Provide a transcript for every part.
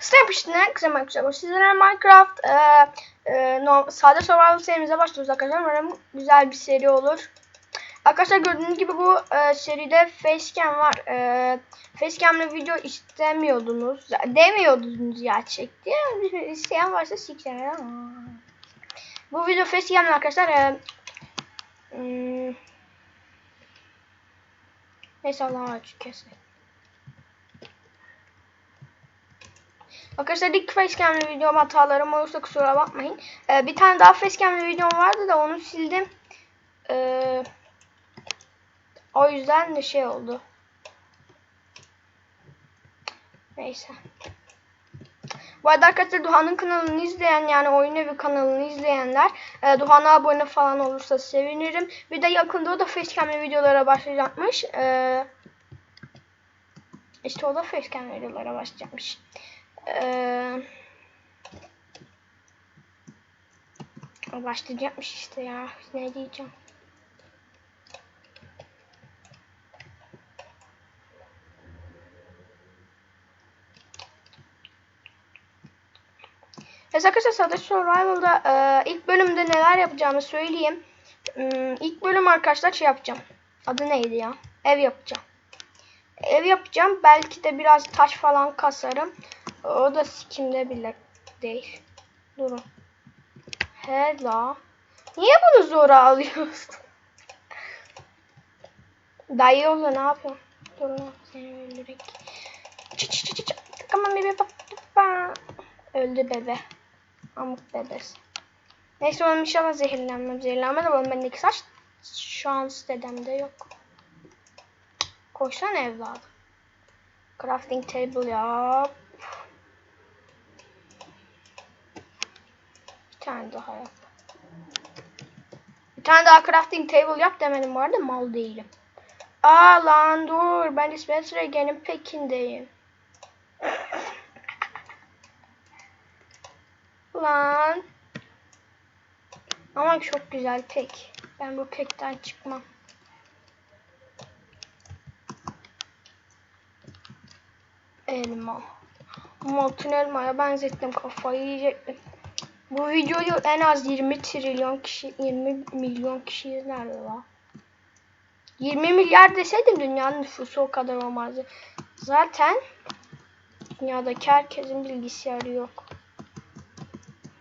Step işinden kısa Minecraft. Sizlere Minecraft e, e, no, sade survival serimize başlıyoruz arkadaşlar. Umarım güzel bir seri olur. Arkadaşlar gördüğünüz gibi bu e, seride facecam var. E, facecam'la video istemiyordunuz. Demiyordunuz gerçek diye. İsteyen varsa sikler. Bu video facecam'la arkadaşlar. E, hmm, neyse Allah'a açık kesin. Arkadaşlar ilk facecam'li videom hatalarım olursa kusura bakmayın. Ee, bir tane daha facecam'li videom vardı da onu sildim. Ee, o yüzden de şey oldu. Neyse. Bu arada arkadaşlar Duhan'ın kanalını izleyen yani oyun evi kanalını izleyenler e, Duhan'a abone falan olursa sevinirim. Bir de yakında o da facecam'li videolara başlayacakmış. E, işte o da facecam videolara başlayacakmış. Ee, başlayacakmış işte ya. Ne diyeceğim. Evet arkadaşlar Sade Survival'da e, ilk bölümde neler yapacağımı söyleyeyim. Hmm, ilk bölüm arkadaşlar şey yapacağım. Adı neydi ya? Ev yapacağım. Ev yapacağım. Belki de biraz taş falan kasarım. O da sikimde bile değil. Durun. Hela. Niye bunu zora alıyorsun? Dayı yolla ne yapıyorsun? Durun seni öldürek. Çık çık çık. Aman bebe bak. Öldü bebe. Amık bebesi. Neyse oğlum inşallah zehirlenmem. Zehirlenmem de oğlum bendeki saç şans dedemde yok. Koşsana evladım. Crafting table yap. Bir tane daha yap. Bir tane daha crafting table yap demedim arada mal değilim. Aa lan dur ben Spencer Ege'nin pekindeyim. lan. Ama çok güzel pek. Ben bu pekten çıkmam. Elma. Altın elmaya benzettim kafayı yiyecektim. Bu videoyu en az 20 trilyon kişi 20 milyon kişi izlerdi la. 20 milyar deseydim dünyanın nüfusu o kadar olmazdı. Zaten dünyadaki herkesin bilgisayarı yok.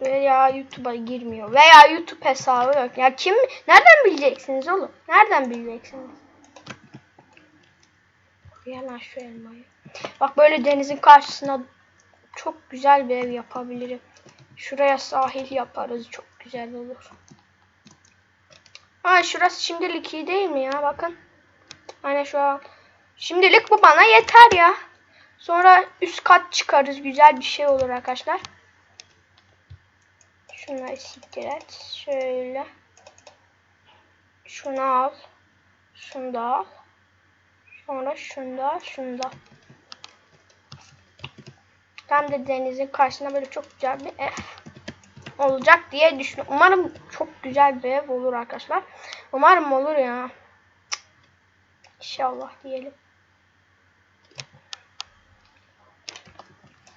Veya YouTube'a girmiyor. Veya YouTube hesabı yok. Ya kim nereden bileceksiniz oğlum? Nereden bileceksiniz? Yalan şu elmayı. Bak böyle denizin karşısına çok güzel bir ev yapabilirim. Şuraya sahil yaparız. Çok güzel olur. Ha şurası şimdilik iyi değil mi ya? Bakın. Hani şu an. Şimdilik bu bana yeter ya. Sonra üst kat çıkarız. Güzel bir şey olur arkadaşlar. Şunları siktir et. Şöyle. Şunu al. Şunu da al. Sonra şunu da al. Şunu da al. Tam da denizin karşısında böyle çok güzel bir ev olacak diye düşünüyorum. Umarım çok güzel bir ev olur arkadaşlar. Umarım olur ya. İnşallah diyelim.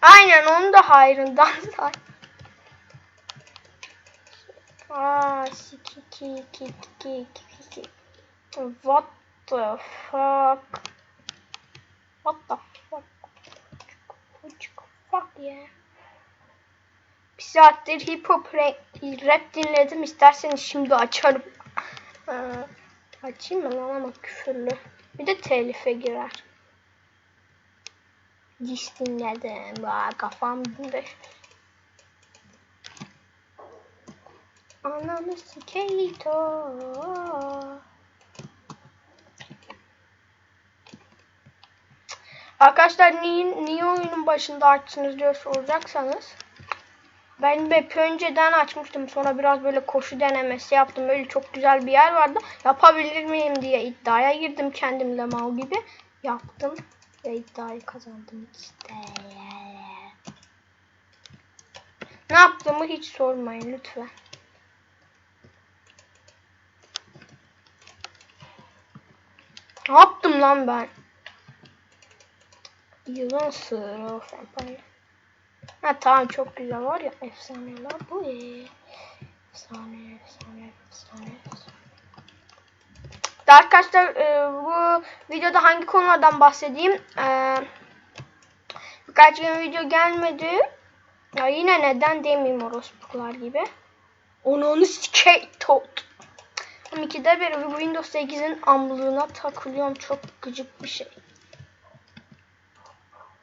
Aynen onu da hayrından say. Aa, sikiki kiki kiki. What the fuck? What the Fuck yeah. Bir saattir hip hop rap dinledim. İsterseniz şimdi açarım. Ee, açayım mı lan ama küfürlü. Bir de telife girer. Diş dinledim. Aa, kafam bunda. Ananı sikeyto. Arkadaşlar niye, niye oyunun başında açtınız diye soracaksanız ben hep önceden açmıştım. Sonra biraz böyle koşu denemesi yaptım. Böyle çok güzel bir yer vardı. Yapabilir miyim diye iddiaya girdim kendimle mal gibi. Yaptım ve iddiayı kazandım işte. Ne yaptığımı hiç sormayın lütfen. Ne yaptım lan ben? Yılan sığırı of empire. Ha tamam çok güzel var ya efsane la bu e. Efsane efsane efsane. Da arkadaşlar e, bu videoda hangi konulardan bahsedeyim? E, birkaç gün video gelmedi. Ya yine neden demeyeyim orospuklar gibi. Onu onu skate tot. 12'de bir Windows 8'in amblığına takılıyorum. Çok gıcık bir şey.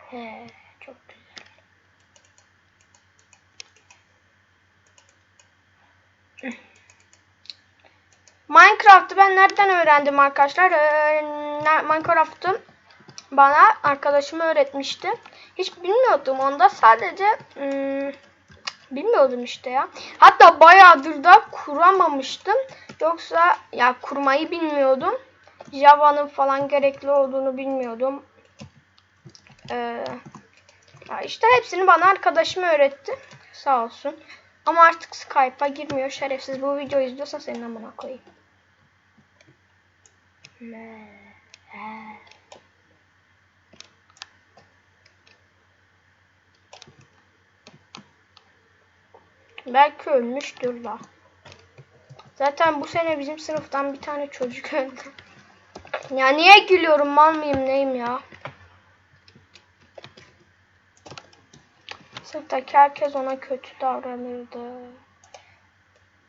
He, çok güzel. Minecraft'ı ben nereden öğrendim arkadaşlar? Ee, Minecraft'ı bana arkadaşım öğretmişti. Hiç bilmiyordum onda sadece hmm, bilmiyordum işte ya. Hatta bayağıdır da kuramamıştım. Yoksa ya kurmayı bilmiyordum. Java'nın falan gerekli olduğunu bilmiyordum. Ee, işte hepsini bana arkadaşım öğretti. Sağ olsun. Ama artık Skype'a girmiyor şerefsiz. Bu videoyu izliyorsa senin amına koyayım. Belki ölmüştür la. Zaten bu sene bizim sınıftan bir tane çocuk öldü. Ya niye gülüyorum mal mıyım neyim ya? Sınıftaki herkes ona kötü davranırdı.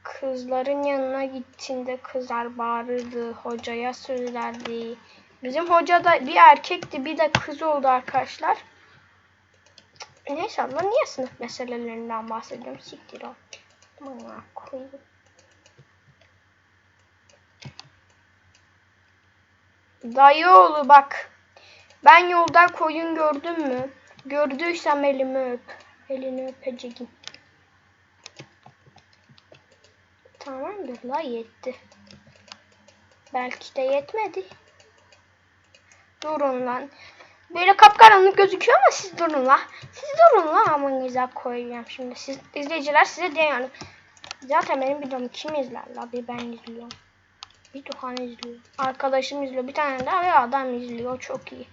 Kızların yanına gittiğinde kızlar bağırırdı. Hocaya söylerdi. Bizim hoca da bir erkekti bir de kız oldu arkadaşlar. Neyse abla niye sınıf meselelerinden bahsediyorum? Siktir o. Bana koyayım. Dayıoğlu bak. Ben yolda koyun gördün mü? Gördüysem elimi öp. Elini öpeceğim. Tamamdır la yetti. Belki de yetmedi. Durun lan. Böyle kapkaranlık gözüküyor ama siz durun la. Siz durun la amanıza koyacağım şimdi. Siz izleyiciler size de yani. Zaten benim videomu kim izler la? Bir ben izliyorum. Bir Duhan izliyor. Arkadaşım izliyor. Bir tane daha ve adam izliyor. Çok iyi.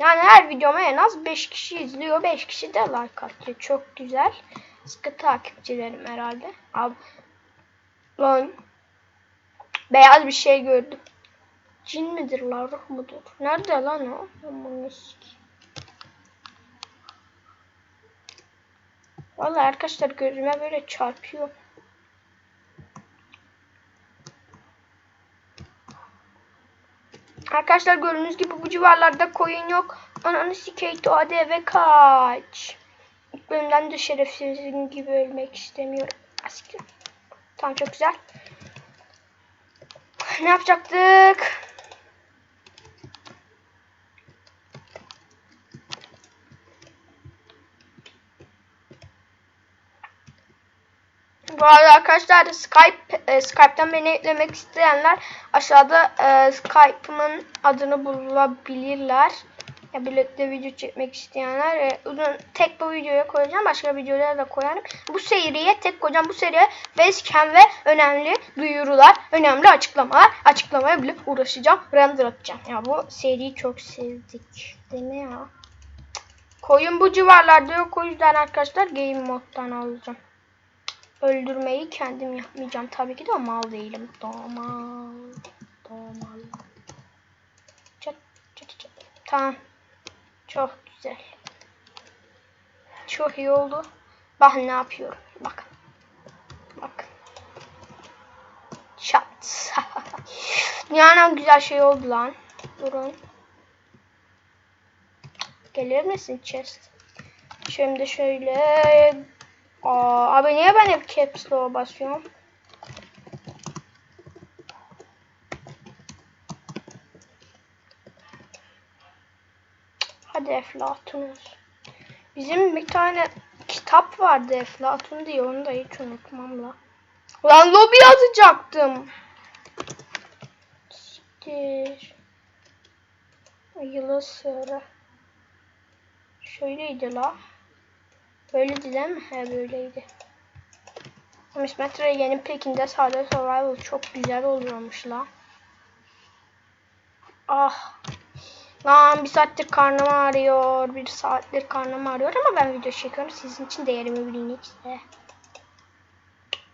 Yani her videoma en az 5 kişi izliyor. 5 kişi de like atıyor. Çok güzel. Sıkı takipçilerim herhalde. Abi. Lan. Beyaz bir şey gördüm. Cin midir la ruh mudur? Nerede lan o? Aman Vallahi arkadaşlar gözüme böyle çarpıyor. Arkadaşlar gördüğünüz gibi bu civarlarda koyun yok. Ananı sikeyto hadi eve kaç. İlk bölümden de şerefsizin gibi ölmek istemiyorum. Asiktir. Tamam çok güzel. Ne yapacaktık? Bu arada arkadaşlar Skype e, Skype'tan beni eklemek isteyenler aşağıda e, Skype'ımın adını bulabilirler. Ya birlikte video çekmek isteyenler e, uzun tek bu videoya koyacağım. Başka videolara da koyarım. Bu seriye tek koyacağım. Bu seriye facecam ve önemli duyurular, önemli açıklamalar, açıklamaya bile uğraşacağım. Render atacağım. Ya bu seriyi çok sevdik. Değil mi ya? Koyun bu civarlarda yok. O yüzden arkadaşlar game moddan alacağım. Öldürmeyi kendim yapmayacağım. Tabii ki de mal değilim. Domal. Domal. Çat, çat, çat. Tamam. Çok güzel. Çok iyi oldu. Bak ne yapıyorum. Bakın. Bakın. Çat. yani güzel şey oldu lan. Durun. Gelir misin chest? Şimdi şöyle Aa, abi niye ben hep caps lock'a basıyorum? Hadi Eflatunuz. Bizim bir tane kitap vardı Eflatun diye onu da hiç unutmam la. Lan lobi yazacaktım. Siktir. Ayılı sıra. Şöyleydi la. Böyleydi değil mi? He böyleydi. Miss Metre yeni pekinde sade survival çok güzel oluyormuş la. Ah. Lan bir saattir karnım ağrıyor. Bir saattir karnım ağrıyor ama ben video çekiyorum. Sizin için değerimi bilin işte.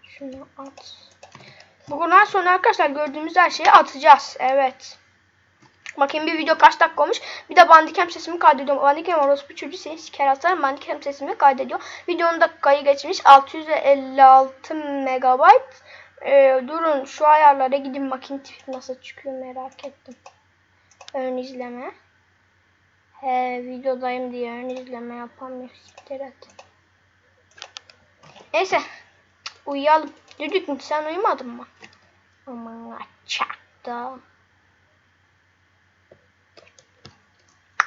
Şunu at. Bugünden sonra arkadaşlar gördüğümüz her şeyi atacağız. Evet. Bakayım bir video kaç dakika olmuş. Bir de Bandicam sesimi kaydediyorum. Bandicam orospu çocuğu seni siker atar. Bandicam sesimi kaydediyor. Videonun dakikayı geçmiş. 656 megabayt. Ee, durun şu ayarlara gidin bakayım tip nasıl çıkıyor merak ettim. Ön izleme. He videodayım diye ön izleme yapamıyor. Siktir et. Neyse. Uyuyalım. Düdük sen uyumadın mı? Aman çaktı.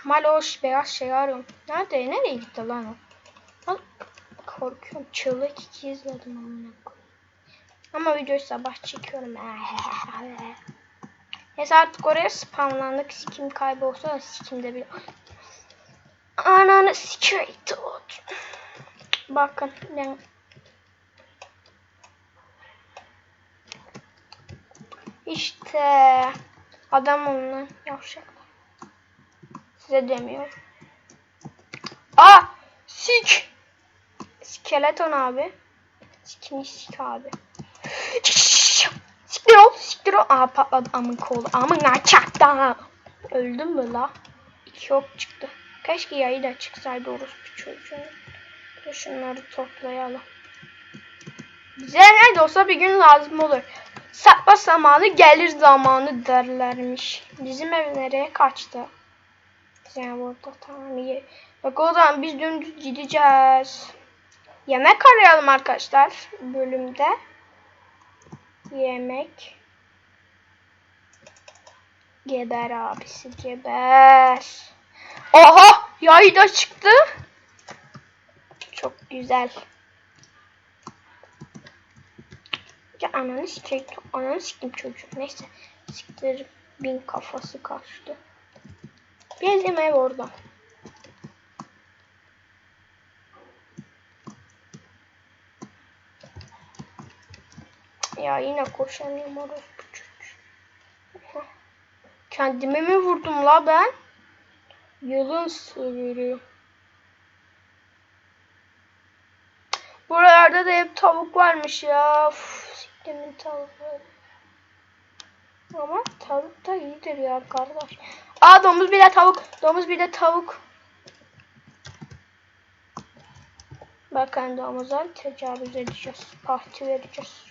Maloş beyaz şey arıyorum. Nerede? Nereye gitti lan o? Korkuyorum. Çığlık iki izledim amına. Ama videoyu sabah çekiyorum. Neyse artık oraya spamlandık. Sikim kaybolsa da sikimde bir... Ananı sikeyim. Bakın. Ben... İşte adam onunla yavşak. Size demiyorum. Aa! Sik! Skeleton abi. Sikini sik abi. Siktir ol, siktir ol. Aa patladı amın kolu. Amın açakta. Öldün mü la? İki ok çıktı. Keşke yayı da çıksaydı orospu çocuğu. Dur şunları toplayalım. Bize ne de olsa bir gün lazım olur. Satma zamanı gelir zamanı derlermiş. Bizim ev nereye kaçtı? Yani burada tamam iyi. Bak o zaman biz dümdüz gideceğiz. Yemek arayalım arkadaşlar bölümde. Yemek. Geber abisi geber. Oha yay da çıktı. Çok güzel. Ya ananı sikeyim. Ananı sikeyim çocuğum. Neyse. Siktir bin kafası kaçtı. Bizim ev orada. Ya yine koşamıyorum orospu çocuğu. Kendime mi vurdum la ben? Yılın sığırı. Buralarda da hep tavuk varmış ya. Uf, siktimin tavukları. Ama tavuk da iyidir ya kardeş. Aa domuz bir de tavuk. Domuz bir de tavuk. Bakın domuza tecavüz edeceğiz. Parti vereceğiz.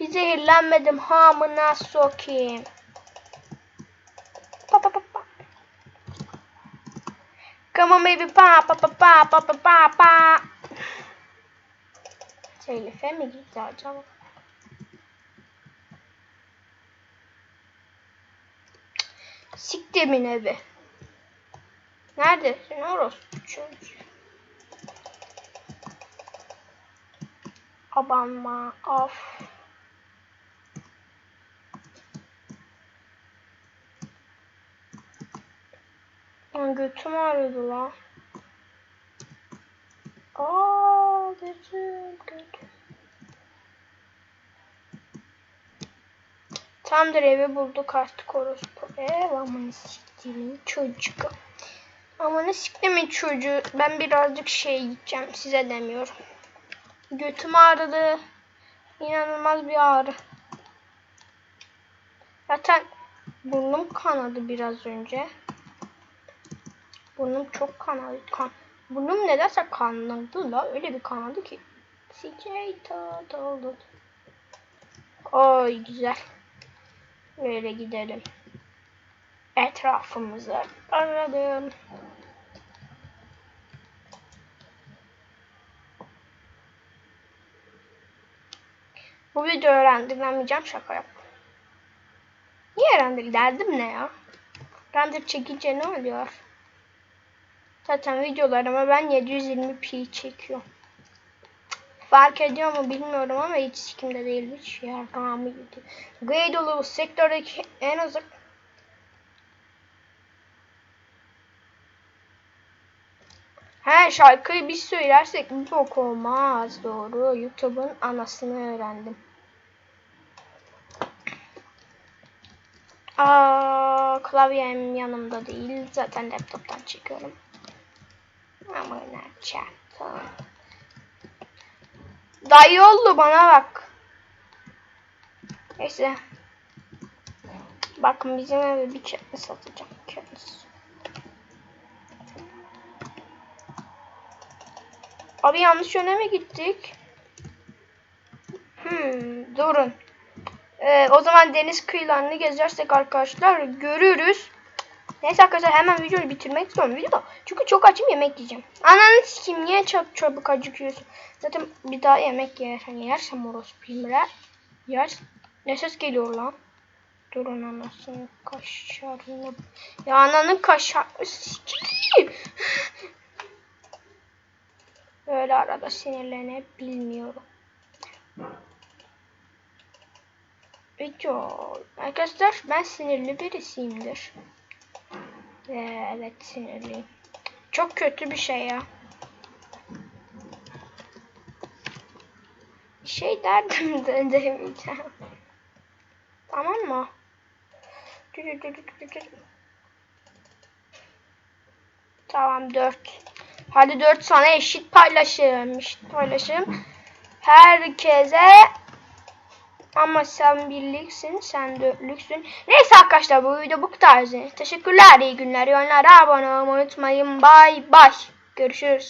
Bir zehirlenmedim hamına sokayım. Pa pa pa pa. Come on baby pa pa pa pa pa pa pa pa. Telife mi gitti acaba? Siktimin evi. Neredesin orospu çocuğu? Abanma af. Lan götüm ağrıyordu lan. Aa gözüm götüm. Tamdır evi bulduk artık orospu. Ev aman siktirin çocuğu. Aman siktimin çocuğu. Ben birazcık şey gideceğim size demiyorum. Götüm ağrıdı. İnanılmaz bir ağrı. Zaten burnum kanadı biraz önce. Burnum çok kanadı. Kan Burnum nedense kanadı la. Öyle bir kanadı ki. Sikey tat oldu. Oy güzel. Böyle gidelim. Etrafımızı aradım. Bu videoyu renderlemeyeceğim şaka yap. Niye render derdim ne ya? Render çekince ne oluyor? Zaten videolarıma ben 720p çekiyorum. Fark ediyor mu bilmiyorum ama hiç sikimde değilmiş. Yargımı gidiyor. Guaidolo sektördeki en uzak He şarkıyı biz söylersek bir bok olmaz. Doğru. YouTube'un anasını öğrendim. Aa klavyem yanımda değil. Zaten laptoptan çekiyorum. Ama ne çaktım. Dayı oldu bana bak. Neyse. Bakın bizim eve bir kağıt satacağım. Kağıt. Abi yanlış yöne mi gittik? Hmm, durun. Ee, o zaman deniz kıyılarını gezersek arkadaşlar görürüz. Neyse arkadaşlar hemen videoyu bitirmek istiyorum video. Çünkü çok açım yemek yiyeceğim. Ananı sikeyim niye çok çabuk acıkıyorsun? Zaten bir daha yemek yer, hani yersem orospuyum yer. Yer. Ne ses geliyor lan? Durun anasını kaşarını. Ya ananın kaşarını sikeyim. Böyle arada sinirlenebilmiyorum. Video. Arkadaşlar ben sinirli birisiyimdir. Ee, evet sinirliyim. Çok kötü bir şey ya. Bir şey derdim de demeyeceğim. Tamam mı? Tamam 4. Hadi 4 sana eşit paylaşım. Eşit paylaşım. Herkese ama sen birliksin, sen dörtlüksün. Neyse arkadaşlar bu video bu kadar. Teşekkürler, iyi günler. Yönlere abone olmayı unutmayın. Bay bay. Görüşürüz.